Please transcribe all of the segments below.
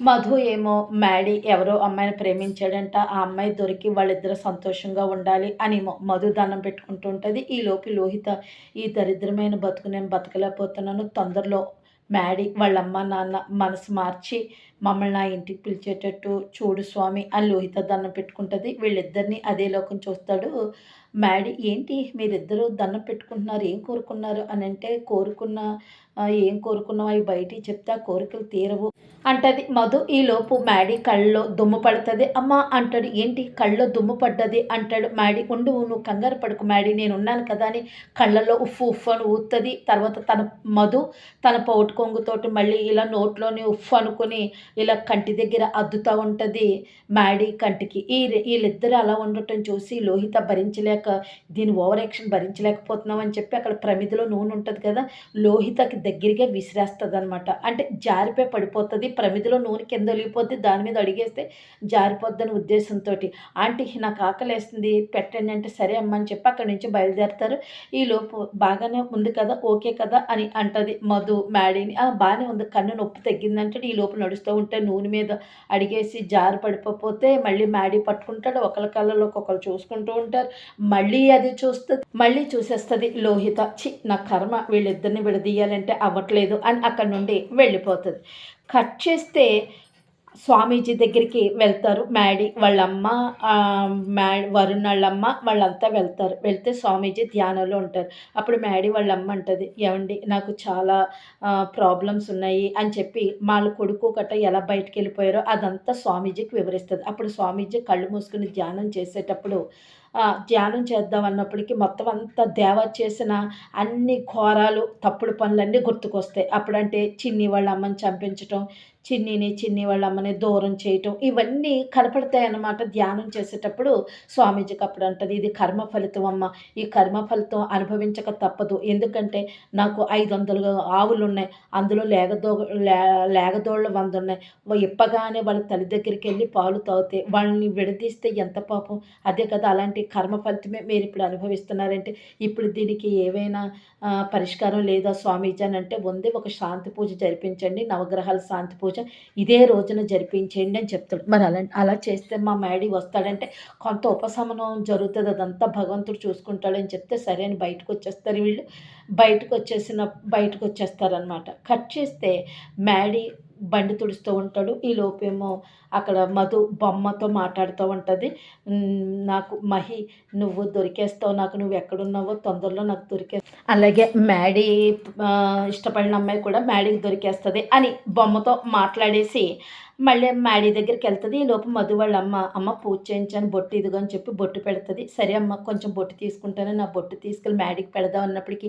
మధు ఏమో మ్యాడీ ఎవరో అమ్మాయిని ప్రేమించాడంట ఆ అమ్మాయి దొరికి వాళ్ళిద్దరు సంతోషంగా ఉండాలి అని మధు దండం పెట్టుకుంటూ ఉంటుంది. ఈ లోపు లోహిత ఈ దరిద్రమైన బతుకు నేను బతకలేకపోతున్నాను. తొందరలో మ్యాడీ వాళ్ళ అమ్మ నాన్న మనసు మార్చి మమ్మల్ని నా ఇంటికి పిలిచేటట్టు చూడు స్వామి అని లోహిత దండం పెట్టుకుంటుంది. వీళ్ళిద్దరిని అదే లోకం చూస్తాడు. మ్యాడీ ఏంటి మీరిద్దరూ దండం పెట్టుకుంటున్నారు ఏం కోరుకున్నారు అని అంటే కోరుకున్న ఏం కోరుకున్నావు అవి బయటికి చెప్తే ఆ కోరికలు తీరవు. అంటది. మధు ఈ లోపు మ్యాడీ కళ్ళలో దుమ్ము పడుతుంది. అమ్మ అంటాడు ఏంటి? కళ్ళలో దుమ్ము పడ్డది? అంటాడు మ్యాడీ. ఉండు నువ్వు కంగారు పడుకు మ్యాడీ నేను ఉన్నాను కదా అని కళ్ళలో ఉఫ్ ఉఫ్ అని ఊతుంది తర్వాత తన మధు తన పౌటు కొంగుతోటి మళ్ళీ ఇలా నోట్లోని ఉఫ్ అనుకుని ఇలా కంటి దగ్గర అద్దుతూ ఉంటుంది మ్యాడీ కంటికి. ఈ వీళ్ళిద్దరూ అలా ఉండటం చూసి లోహిత భరించలేక దీని ఓవర్ యాక్షన్ భరించలేకపోతున్నాం అని చెప్పి అక్కడ ప్రమిదిలో నూనె ఉంటుంది కదా లోహితకి దగ్గరగా విసిరేస్తుంది అనమాట అంటే జారిపోయి పడిపోతుంది ప్రమిదిలో నూనె కింద ఒలిగిపోద్ది దాని మీద అడిగేస్తే జారిపోద్దని ఉద్దేశంతో ఆంటీ నాకు ఆకలేస్తుంది పెట్టండి అంటే సరే అమ్మ అని చెప్పి అక్కడి నుంచి బయలుదేరుతారు. ఈ లోపు బాగానే ఉంది కదా ఓకే కదా అని అంటది మధు మ్యాడీని. "ఆ, బాగానే ఉంది కన్ను నొప్పి తగ్గిందంటే ఈ లోపు నడుస్తూ ఉంటే నూనె మీద అడిగేసి జారి పడిపోతే మళ్ళీ మ్యాడీ పట్టుకుంటాడు. ఒకళ్ళ కళ్ళలో ఒకళ్ళు చూసుకుంటూ ఉంటారు. మళ్ళీ అది చూస్తుంది మళ్ళీ చూసేస్తుంది లోహిత. చి నా కర్మ వీళ్ళిద్దరిని విడదీయాలంటే అవ్వట్లేదు అని అక్కడి నుండి వెళ్ళిపోతుంది. కట్ చేస్తే స్వామీజీ దగ్గరికి వెళ్తారు. మ్యాడీ వాళ్ళమ్మ మ్యాడ్ వరుణ్ వాళ్ళమ్మ వాళ్ళంతా వెళ్తారు. వెళ్తే స్వామీజీ ధ్యానంలో ఉంటారు. అప్పుడు మ్యాడీ వాళ్ళమ్మ అంటది ఏమండి నాకు చాలా ప్రాబ్లమ్స్ ఉన్నాయి అని చెప్పి వాళ్ళ కొడుకు గట్ట ఎలా బయటకు వెళ్ళిపోయారో అదంతా స్వామీజీకి వివరిస్తుంది. అప్పుడు స్వామీజీ కళ్ళు మూసుకుని ధ్యానం చేసేటప్పుడు ధ్యానం చేద్దాం అన్నప్పటికీ మొత్తం అంతా దేవ చేసిన అన్ని ఘోరాలు తప్పుడు పనులన్నీ గుర్తుకొస్తాయి. అప్పుడంటే చిన్ని వాళ్ళ అమ్మని చంపించటం చిన్నిని చిన్ని వాళ్ళ అమ్మని దూరం చేయటం ఇవన్నీ కనపడతాయి అన్నమాట ధ్యానం చేసేటప్పుడు స్వామీజీకి అప్పుడు అంటది ఇది కర్మ ఫలితం అమ్మ. ఈ కర్మ ఫలితం అనుభవించక తప్పదు. ఎందుకంటే నాకు ఐదు వందలు ఆవులు ఉన్నాయి అందులో లేగదో లే లేగదోళ్ళ వంద ఉన్నాయి ఇప్పగానే వాళ్ళ తల్లి దగ్గరికి వెళ్ళి పాలు తాగుతాయి వాళ్ళని విడదీస్తే ఎంత పాపం? అదే కదా అలాంటి కర్మ ఫలితమే మీరు ఇప్పుడు అనుభవిస్తున్నారంటే. ఇప్పుడు దీనికి ఏవైనా పరిష్కారం లేదా? స్వామీజీ అని అంటే ఉంది ఒక శాంతి పూజ జరిపించండి. నవగ్రహాల శాంతి పూజ ఇదే రోజున జరిపించండి అని చెప్తాడు. మరి అలా అలా చేస్తే మా మ్యాడీ వస్తాడంటే కొంత ఉపశమనం జరుగుతుంది అదంతా భగవంతుడు చూసుకుంటాడని చెప్తే సరే అని బయటకు వచ్చేస్తారు వీళ్ళు. బయటకు వచ్చేసిన బయటకు వచ్చేస్తారనమాట కట్ చేస్తే మ్యాడీ బండి తుడుస్తూ ఉంటాడు. ఈ లోపేమో అక్కడ మధు బొమ్మతో మాట్లాడుతూ ఉంటుంది. నాకు మహి నువ్వు దొరికేస్తావు. నాకు నువ్వు ఎక్కడున్నావో తొందరలో నాకు దొరికే అలాగే మ్యాడీ ఇష్టపడిన అమ్మాయి కూడా మ్యాడీకి దొరికేస్తుంది అని బొమ్మతో మాట్లాడేసి మళ్ళీ మ్యాడీ దగ్గరికి వెళ్తుంది. ఈ లోపు మధు వాళ్ళ అమ్మ అమ్మ పూజ చేయించాను బొట్టు ఇదిగో అని చెప్పి బొట్టు పెడుతుంది. సరే అమ్మ కొంచెం బొట్టు తీసుకుంటాను. నా బొట్టు తీసుకెళ్ళి మ్యాడీకి పెడదాం అన్నప్పటికీ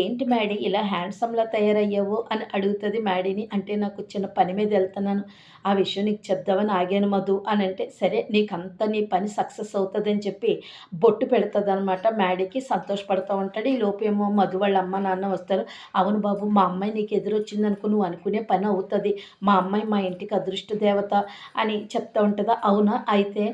ఏంటి మ్యాడీ ఇలా హ్యాండ్సమ్లా తయారయ్యావు? అని అడుగుతుంది మ్యాడీని. అంటే నాకు చిన్న పని మీద వెళ్తున్నాను. ఆ విషయం నీకు చెప్దామని ఆగాను మధు అని అంటే సరే నీకు అంత నీ పని సక్సెస్ అవుతుంది అని చెప్పి బొట్టు పెడుతుంది అనమాట మ్యాడీకి. సంతోషపడుతూ ఉంటాడు. ఈ లోపు ఏమో మధు వాళ్ళ అమ్మ నాన్న వస్తారు. అవును బాబు మా అమ్మాయి నీకు ఎదురొచ్చింది అనుకో నువ్వు అనుకునే పని అవుతుంది. మా అమ్మాయి మా ఇంటికి అదృష్టం దేవత అని చెప్తూ ఉంటుందా? అవునా? అయితే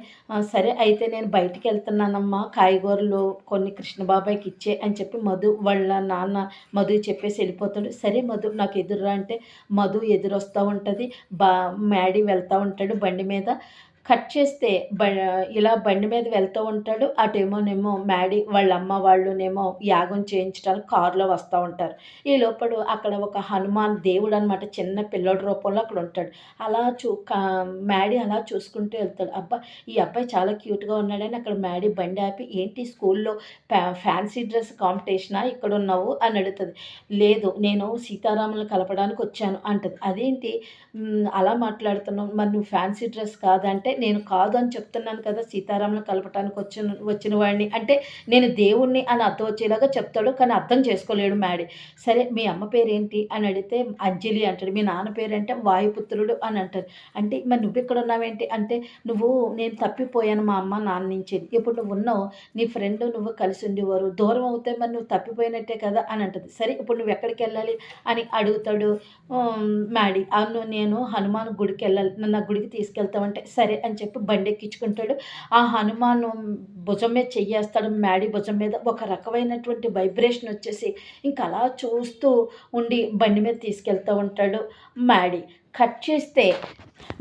సరే అయితే నేను బయటికి వెళ్తున్నానమ్మా. కాయగూరలు కొన్ని కృష్ణబాబాయ్కి ఇచ్చే అని చెప్పి మధు వాళ్ళ నాన్న మధు చెప్పేసి వెళ్ళిపోతాడు. సరే మధు నాకు ఎదురురా అంటే మధు ఎదురొస్తూ ఉంటుంది. బా మ్యాడీ వెళ్తూ ఉంటాడు బండి మీద. కట్ చేస్తే బ ఇలా బండి మీద వెళ్తూ ఉంటాడు. అటేమోనేమో మ్యాడీ వాళ్ళ అమ్మ వాళ్ళునేమో యాగం చేయించడానికి కారులో వస్తూ ఉంటారు. ఈ లోపల అక్కడ ఒక హనుమాన్ దేవుడు అనమాట చిన్న పిల్లడి రూపంలో అక్కడ ఉంటాడు. అలా చూ మ్యాడీ అలా చూసుకుంటూ వెళ్తాడు. అబ్బా ఈ అబ్బాయి చాలా క్యూట్గా ఉన్నాడని అక్కడ మ్యాడీ బండి ఆపి ఏంటి స్కూల్లో ఫ్యా ఫ్యాన్సీ డ్రెస్ కాంపిటీషనా? ఇక్కడ ఉన్నావు? అని అడుగుతుంది. లేదు నేను సీతారాములను కలపడానికి వచ్చాను అంటది. అదేంటి? అలా మాట్లాడుతున్నావు. మరి నువ్వు ఫ్యాన్సీ డ్రెస్ కాదంటే అంటే నేను కాదు అని చెప్తున్నాను కదా సీతారాములను కలపటానికి వచ్చిన వచ్చిన వాడిని. అంటే నేను దేవుణ్ణి అని అర్థం వచ్చేలాగా చెప్తాడు కానీ అర్థం చేసుకోలేడు మ్యాడీ. సరే మీ అమ్మ పేరేంటి? అని అడిగితే అంజలి అంటాడు. మీ నాన్న పేరంటే వాయుపుత్రుడు అని అంటారు. అంటే మరి నువ్వు ఇక్కడ ఉన్నావేంటి? అంటే నువ్వు నేను తప్పిపోయాను మా అమ్మ నాన్న నుంచి. ఇప్పుడు నువ్వు ఉన్నావు నీ ఫ్రెండ్ నువ్వు కలిసి ఉండేవారు. దూరం అవుతే మరి నువ్వు తప్పిపోయినట్టే కదా అని అంటుంది. సరే ఇప్పుడు నువ్వు ఎక్కడికి వెళ్ళాలి అని అడుగుతాడు. మ్యాడీ. అవును నేను హనుమాన్ గుడికి వెళ్ళాలి. నన్ను ఆ గుడికి తీసుకెళ్తామంటే సరే అని చెప్పి బండి ఎక్కించుకుంటాడు ఆ హనుమాన్ భుజం మీద చెయ్యేస్తాడు. మ్యాడీ భుజం మీద ఒక రకమైనటువంటి వైబ్రేషన్ వచ్చేసి ఇంకా అలా చూస్తూ ఉండి బండి మీద తీసుకెళ్తూ ఉంటాడు మ్యాడీ కట్ చేస్తే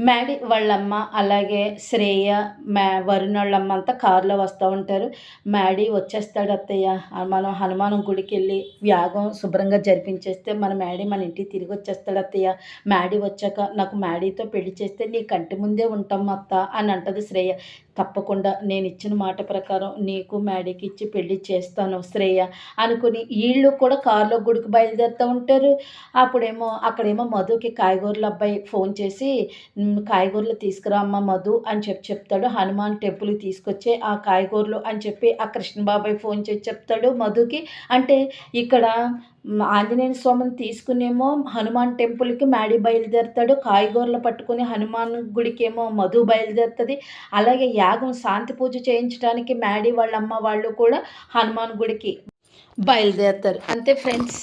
మ్యాడీ వాళ్ళమ్మ అలాగే శ్రేయ మ్యా వరుణ్ వాళ్ళమ్మ అంతా కారులో వస్తూ ఉంటారు. మ్యాడీ వచ్చేస్తాడు అత్తయ్య. మనం హనుమానం గుడికి వెళ్ళి యాగం శుభ్రంగా జరిపించేస్తే మన మ్యాడీ మన ఇంటికి తిరిగి వచ్చేస్తాడు అత్తయ్య. మ్యాడీ వచ్చాక నాకు మ్యాడీతో పెళ్ళి చేస్తే నీ కంటి ముందే ఉంటాం అత్త అని అంటది శ్రేయ. తప్పకుండా నేను ఇచ్చిన మాట ప్రకారం నీకు మ్యాడీకి ఇచ్చి పెళ్ళి చేస్తాను శ్రేయ అనుకుని వీళ్ళు కూడా కారులో గుడికి బయలుదేరుతూ ఉంటారు. అప్పుడేమో అక్కడేమో మధుకి కాయగూరల అబ్బాయి ఫోన్ చేసి కాయగూరలు తీసుకురా అమ్మ మధు అని చెప్పి చెప్తాడు. హనుమాన్ టెంపుల్కి తీసుకొచ్చే ఆ కాయగూరలు అని చెప్పి ఆ కృష్ణబాబాయ్ ఫోన్ చేసి చెప్తాడు మధుకి. అంటే ఇక్కడ ఆంజనేయ స్వామిని తీసుకునేమో హనుమాన్ టెంపుల్కి మ్యాడీ బయలుదేరుతాడు. కాయగూరలు పట్టుకుని హనుమాన్ గుడికేమో మధు బయలుదేరుతుంది. అలాగే యాగం శాంతి పూజ చేయించడానికి మ్యాడీ వాళ్ళ అమ్మ వాళ్ళు కూడా హనుమాన్ గుడికి బయలుదేరుతారు. అంతే ఫ్రెండ్స్.